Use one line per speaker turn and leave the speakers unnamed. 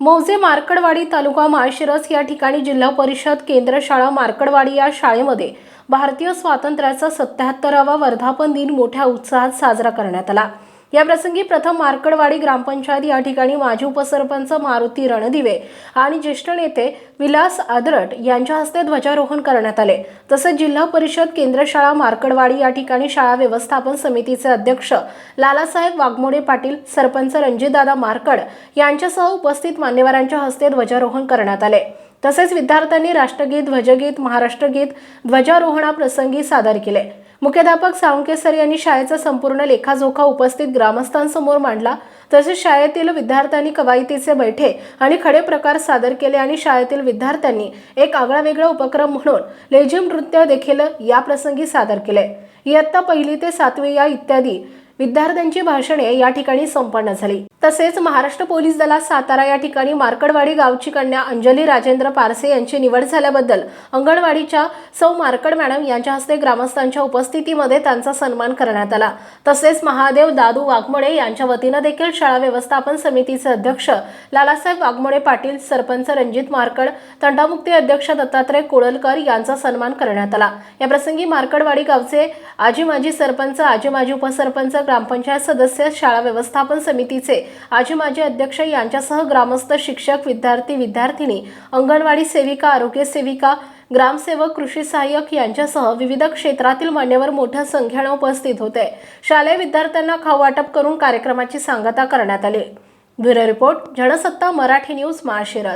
मौजे मार्कडवाडी तालुका माळशिरस या ठिकाणी जिल्हा परिषद केंद्र शाळा मार्कडवाडी या शाळेमध्ये भारतीय स्वातंत्र्याचा सत्याहत्तरावा वर्धापन दिन मोठ्या उत्साहात साजरा करण्यात आला. या प्रसंगी प्रथम मार्कडवाडी ग्रामपंचायत या ठिकाणी माजी उपसरपंच मारुती रणदिवे आणि ज्येष्ठ नेते विलास आदरट यांच्या हस्ते ध्वजारोहण करण्यात आले. तसेच जिल्हा परिषद केंद्र शाळा मार्कडवाडी या ठिकाणी शाळा व्यवस्थापन समितीचे अध्यक्ष लालासाहेब वाघमोडे पाटील सरपंच रणजितदादा मार्कड यांच्यासह उपस्थित मान्यवरांच्या हस्ते ध्वजारोहण करण्यात आले. तसेच विद्यार्थ्यांनी राष्ट्रगीत ध्वजगीत महाराष्ट्रगीत ध्वजारोहणाप्रसंगी सादर केले. मुख्याध्यापक साळुंके सर यांनी शाळेचा संपूर्ण लेखाजोखा उपस्थित ग्रामस्थांसमोर मांडला. तसेच शाळेतील विद्यार्थ्यांनी कवायतीचे बैठे आणि खडे प्रकार सादर केले आणि शाळेतील विद्यार्थ्यांनी एक आगळावेगळा उपक्रम म्हणून लेझिम नृत्य देखील या प्रसंगी सादर केले. इयत्ता पहिली ते सातवी या इत्यादी विद्यार्थ्यांची भाषणे या ठिकाणी संपन्न झाली. तसेच महाराष्ट्र पोलीस दलात सातारा या ठिकाणी मार्कडवाडी गावची कन्या अंजली राजेंद्र पारसे यांची निवड झाल्याबद्दल अंगणवाडीच्या सौ मार्कड मॅडम यांच्या हस्ते ग्रामस्थांच्या उपस्थितीमध्ये त्यांचा सन्मान करण्यात आला. तसेच महादेव दादू वाघमोडे यांच्या वतीनं देखील शाळा व्यवस्थापन समितीचे अध्यक्ष लालासाहेब वाघमोडे पाटील सरपंच रणजित मार्कड तंटामुक्ती अध्यक्ष दत्तात्रय कोळलकर यांचा सन्मान करण्यात आला. याप्रसंगी मार्कडवाडी गावचे आजी माजी सरपंच आजी माजी उपसरपंच ग्रामपंचायत सदस्य शाळा व्यवस्थापन समितीचे आजी माजी अध्यक्ष यांच्यासह ग्रामस्थ शिक्षक विद्यार्थी विद्यार्थिनी अंगणवाडी सेविका आरोग्य सेविका ग्रामसेवक कृषी सहाय्यक यांच्यासह विविध क्षेत्रातील मान्यवर मोठ्या संख्येनं उपस्थित होते. शालेय विद्यार्थ्यांना खाऊ वाटप करून कार्यक्रमाची सांगता करण्यात आली. Bureau report Jansatta Marathi news Malshiras.